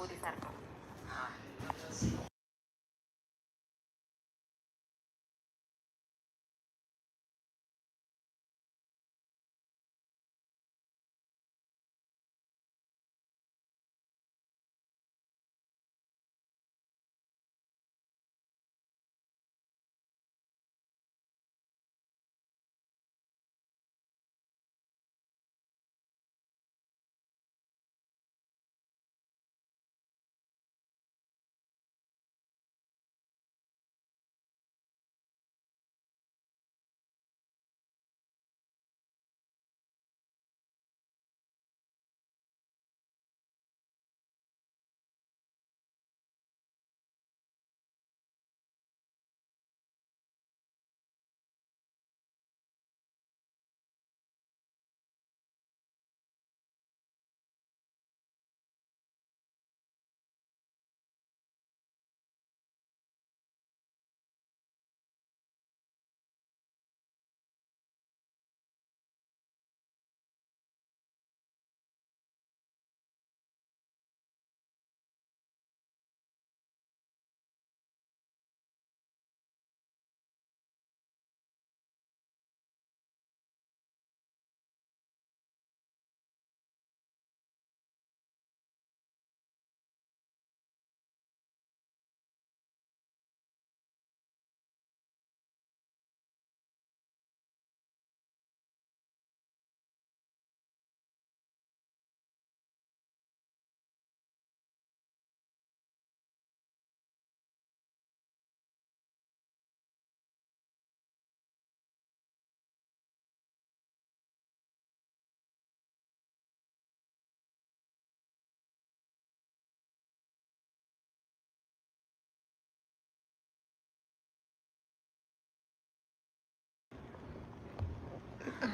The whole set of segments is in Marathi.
Budizarco.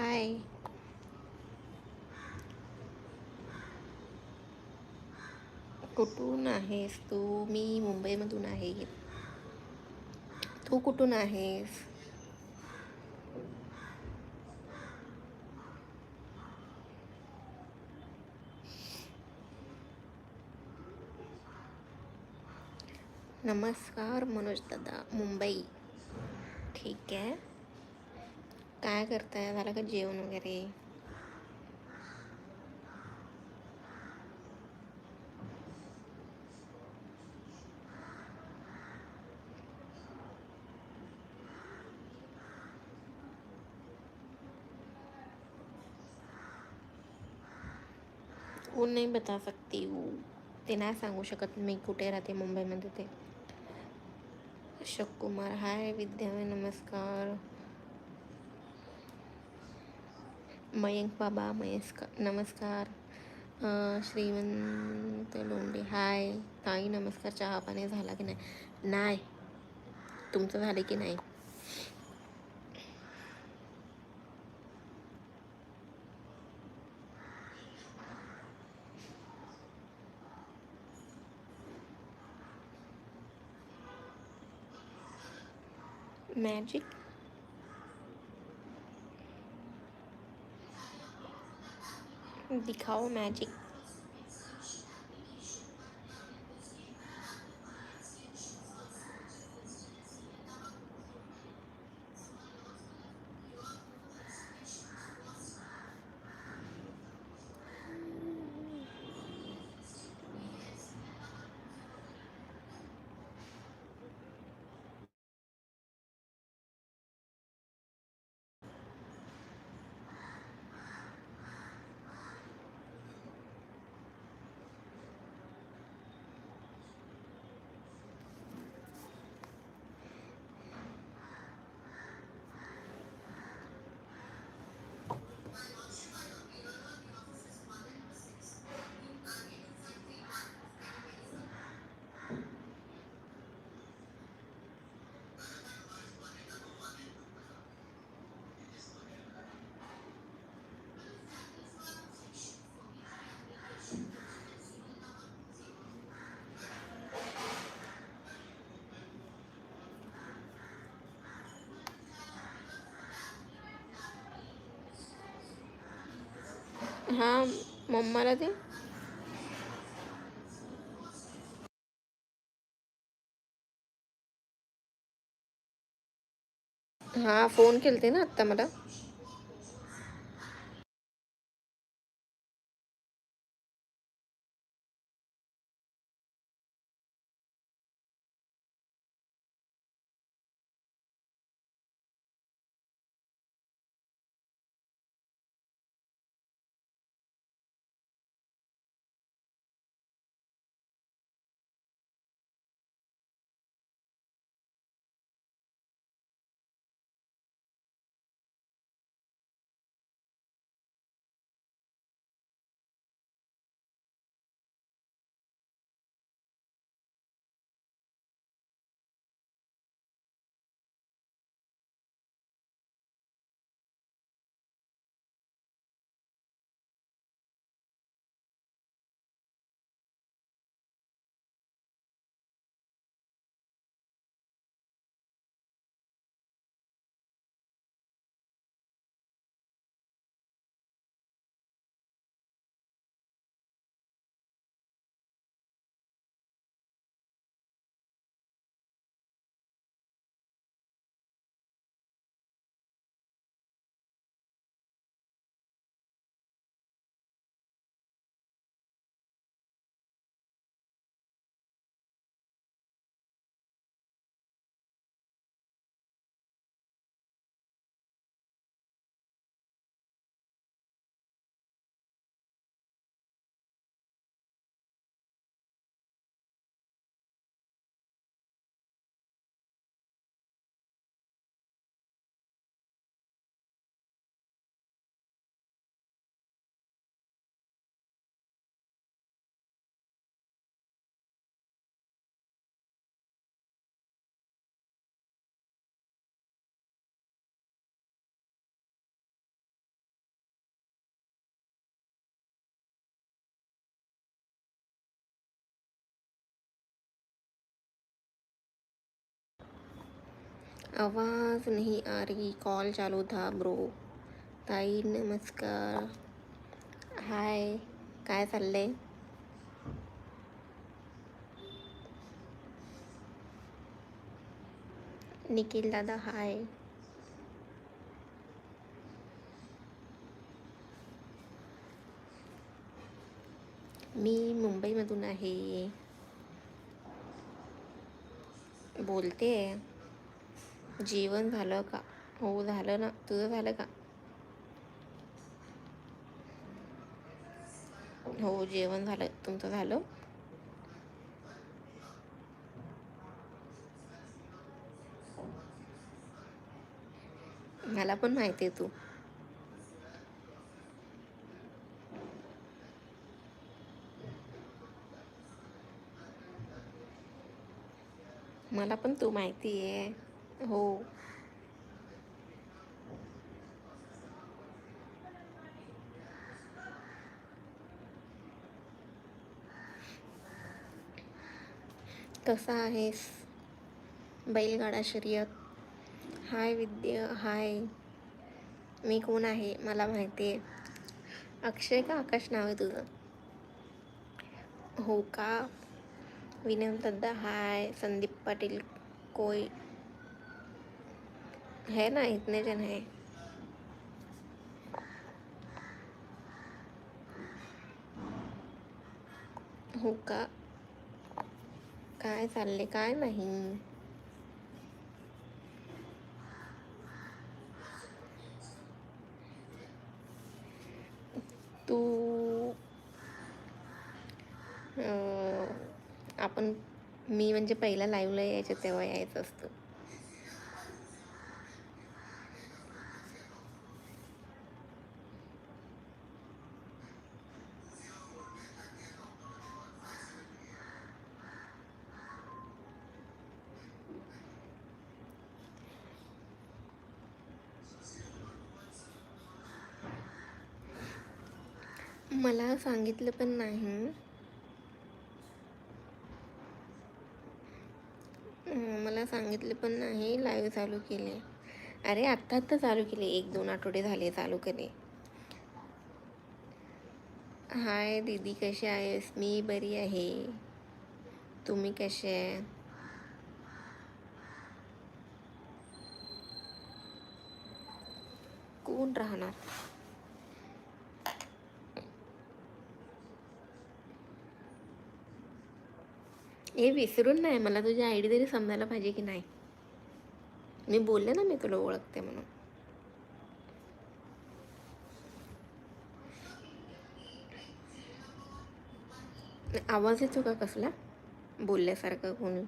हाय. कुठून आहेस तू? मी मुंबईमधून आहे. तू कुठून आहेस? नमस्कार मनोज दादा मुंबई. ठीक आहे? काय करताय? झालं का जेवण वगैरे? वो नाही बता सकती वो ते नाही सांगू शकत मी कुठे राहते मुंबईमध्ये ते. अशोक कुमार हाय विद्या नमस्कार. मयंक बाबा मयस्क नमस्कार. श्रीमंत लोंडे हाय. ताई नमस्कार. चहा पाणी झाला की नाही? नाही. तुमचं झालं की नाही? मॅजिक? the cow magic हा मम्माला दे. हा फोन केलते ना आत्ता मला. आवाज़ नहीं आ रही। कॉल चालू था, ब्रो। ताई, नमस्कार। हाय, काय चाललंय? निखिल दादा, हाय। मी मुंबईमधून आहे. बोलते जेवण झालं का? हो झालं ना. तुझं झालं का? हो जेवण झालं. तुमचं झालं? मला पण माहिती आहे तू. मला पण तू माहिती आहे. हो. कसा आहेस? बैलगाडा शर्यत. हाय विद्या हाय. मी कोण आहे? मला माहिती आहे. अक्षय का आकाश नाव आहे तुझं? हो का? विनम दद्दा हाय. संदीप पाटील कोय है ना इतने जण है। हो का? काय चालले काय नाही. तू आपण मी म्हणजे पहिला लाईव्हला यायचं तेव्हा यायचं असतं. मला सांगितलं पण नाही. मला सांगितलं पण नाही लाईव्ह चालू केले. अरे आत्ता आत्ता चालू केले. एक दोन आठवडे झाले चालू केले. हाय दीदी कशी आहेस? मी बरी आहे. तुम्ही कसे आहे कोण राहणार? हे विसरून नाही मला तुझी आयडी तरी समजायला पाहिजे की नाही? मी बोलले ना मी तुला ओळखते म्हणून. आवाज येतो का कसला? बोलल्यासारखं कोणी?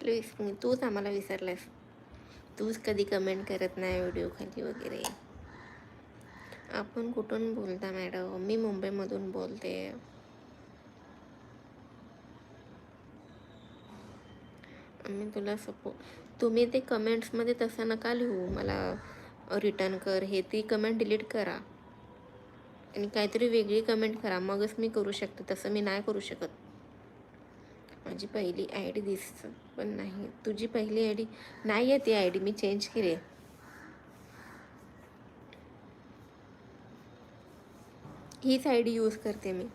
प्लीज तूच आम्हाला विसरलास तूच कधी कमेंट करत नाही व्हिडिओ खाली वगैरे आपण कुठून बोलता मॅडम मी मुंबईमधून बोलते मी तुला सपो तुम्ही ते कमेंट्समध्ये तसं नका लिहू मला रिटर्न कर हे ती कमेंट डिलीट करा आणि काहीतरी वेगळी कमेंट करा मगच मी करू शकते तसं मी नाही करू शकत माझी पहिली आय डी दिस पण नाही. तुझी पहिली आय डी नाही आहे ती आय डी. मी चेंज केली आहे. हीच आय डी यूज करते मी.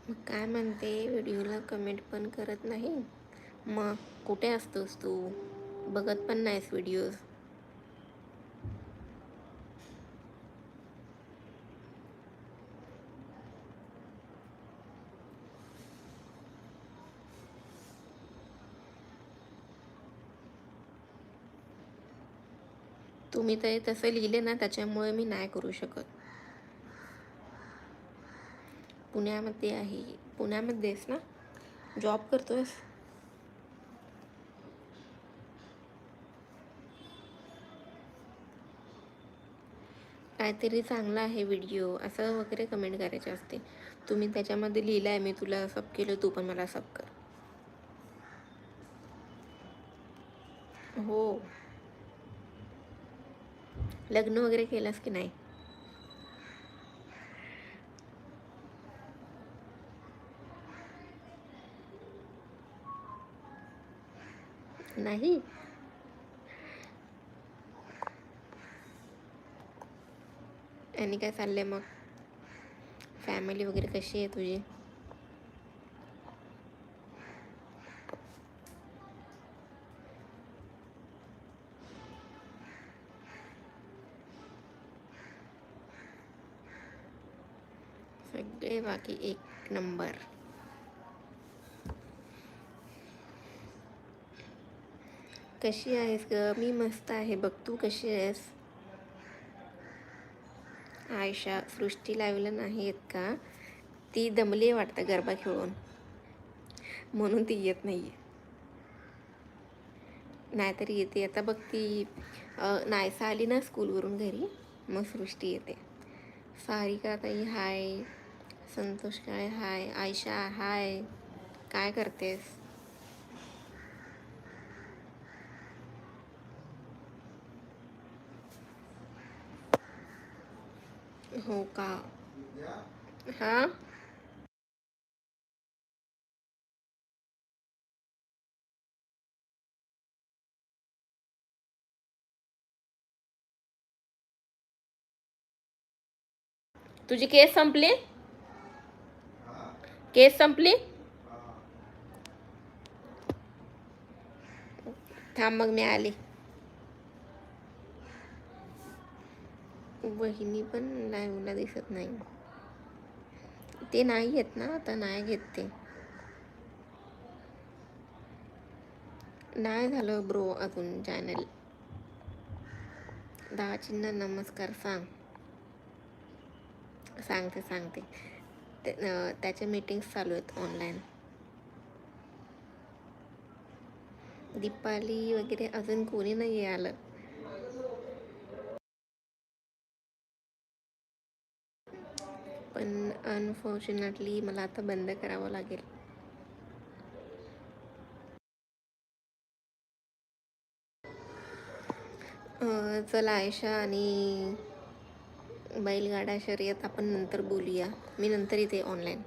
मग काय म्हणते व्हिडिओला कमेंट पण करत नाही. मग कुठे असतोस तू? बघत पण नाहीस व्हिडिओज तुम्ही तर तसं लिहिले ना त्याच्यामुळे मी नाही करू शकत. पुण्यामध्ये आहे. पुण्यामध्येच ना? जॉब करतोयस? काहीतरी चांगला आहे व्हिडिओ असं वगैरे कमेंट करायचे असते. तुम्ही त्याच्यामध्ये लिहिलं आहे मी तुला सब केलं तू पण मला सब कर. हो. लग्न वगैरे केलंस की नाही? नाही? आणि काय चाललंय मग? फॅमिली वगैरे कशी आहे तुझी? सगळे बाकी एक नंबर. कशी आहेस ग? मी मस्त आहे. बघ तू कशी आहेस? आयशा सृष्टी लावलं नाही येत का? ती दमली आहे वाटतं गरबा खेळून. म्हणून ती येत नाही आहे नाहीतरी येते. आता बघ ती नायसा आली ना स्कूलवरून घरी मग सृष्टी येते. सारिका ताई हाय. संतोष काय हाय. आयशा हाय. काय करतेस? हो का हाँ? तुझी केस संपली? केस संपली? थांब मग मी आली. बहिणी पण लाईव्हला दिसत नाही. ते नाही येत ना आता नाही घेत ते. नाही झालं ब्रो अजून चॅनल दहा चिन्ह नमस्कार सांग. सांगते सांगते. त्याचे त्याच्या मीटिंग्स चालू आहेत ऑनलाईन दीपाली वगैरे अजून कोणी नाही आलं. पण अनफॉर्च्युनेटली मला आता बंद करावं लागेल. चला आयशा आणि बैलगाडा शर्यत आपण नंतर बोलूया. मी नंतर इथे ऑनलाईन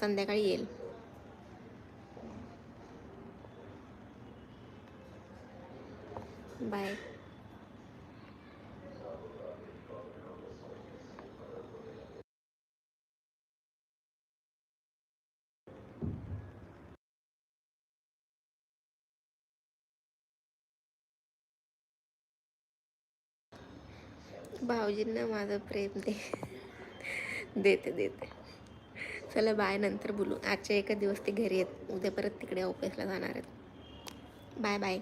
संध्याकाळी येईल. बाय भाऊजींना माझं प्रेम दे. देते देते. चला बाय नंतर बोलू. आजच्या एका दिवस ते घरी आहेत उद्या परत तिकडे ऑफिसला जाणार आहेत. Bye bye.